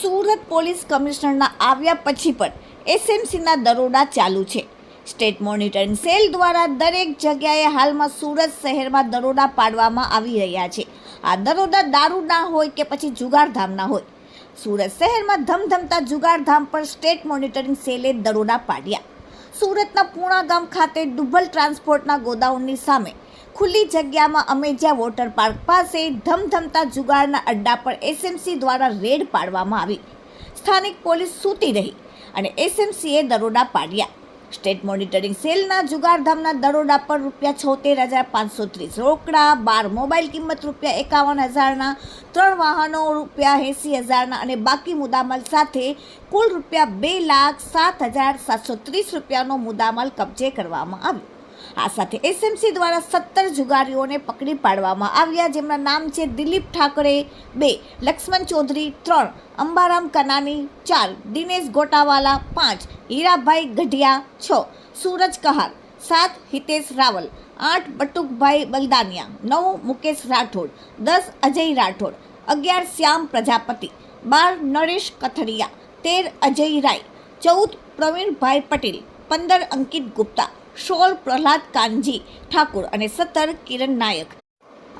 Surat police કમિશનરના આવ્યા પછી પણ એસએમસીના દરોડા ચાલુ છે. સ્ટેટ મોનિટરિંગ સેલ દ્વારા દરેક જગ્યાએ હાલમાં સુરત શહેરમાં દરોડા પાડવામાં આવી રહ્યા છે. આ દરોડા દારૂના હોય કે પછી જુગારધામના હોય. સુરત શહેરમાં ધમધમતા જુગારધામ પર સ્ટેટ મોનિટરિંગ સેલે દરોડા પાડ્યા. સુરતના પૂણા ગામ ખાતે ડુબલ ટ્રાન્સપોર્ટના ગોદાઉનની સામે ખુલ્લી જગ્યામાં અમેજિયા વોટર પાર્ક પાસે ધમધમતા જુગારના અડ્ડા પર એસએમસી દ્વારા રેડ પાડવામાં આવી. સ્થાનિક પોલીસ સૂતી રહી અને એસએમસીએ દરોડા પાડ્યા. સ્ટેટ મોનિટરિંગ સેલના જુગારધામના દરોડા પર રૂપિયા છોતેર હજાર પાંચસો ત્રીસ રોકડા, બાર મોબાઈલ કિંમત રૂપિયા એકાવન હજારના, ત્રણ વાહનો રૂપિયા એંસી હજારના અને બાકી મુદ્દામાલ સાથે કુલ રૂપિયા બે લાખ સાત હજાર સાતસો ત્રીસ રૂપિયાનો મુદ્દામાલ કબજે કરવામાં આવ્યો. આ સાથે એસએમસી દ્વારા સત્તર જુગારીઓને પકડી પાડવામાં આવ્યા, જેમના નામ છે દિલીપ ઠાકરે બે, લક્ષ્મણ ચૌધરી ત્રણ, અંબારામ કનાની ચાર, દિનેશ ગોટાવાલા પાંચ, હીરાભાઈ ગઢિયા છ, સૂરજ કહાર સાત, હિતેશ રાવલ આઠ, બટુકભાઈ બલદાનિયા નવ, મુકેશ રાઠોડ દસ, અજય રાઠોડ અગિયાર, શ્યામ પ્રજાપતિ બાર, નરેશ કથરિયા તેર, અજય રાય ચૌદ, પ્રવીણભાઈ પટેલ પંદર, અંકિત ગુપ્તા સોળ પ્રહલાદ કાનજી ઠાકુર અને સત્તર કિરણ નાયક.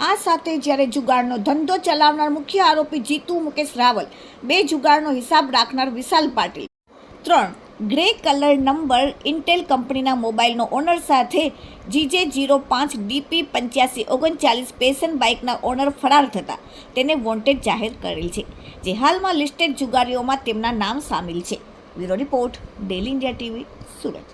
આ સાથે જ્યારે જુગાડનો ધંધો ચલાવનાર મુખ્ય આરોપી જીતુ મુકેશ રાવલ બે જુગાડનો હિસાબ રાખનાર વિશાલ પાટીલ, ત્રણ ગ્રે કલર નંબર ઇન્ટેલ કંપનીના મોબાઈલનો ઓનર સાથે જીજે જીરો પાંચ ડીપી પંચ્યાસી ઓગણચાલીસ પેશન બાઇકના ઓનર ફરાર થતા તેને વોન્ટેડ જાહેર કરેલ છે, જે હાલમાં લિસ્ટેડ જુગારીઓમાં તેમના નામ સામેલ છે. Bureau report daily India TV Surat.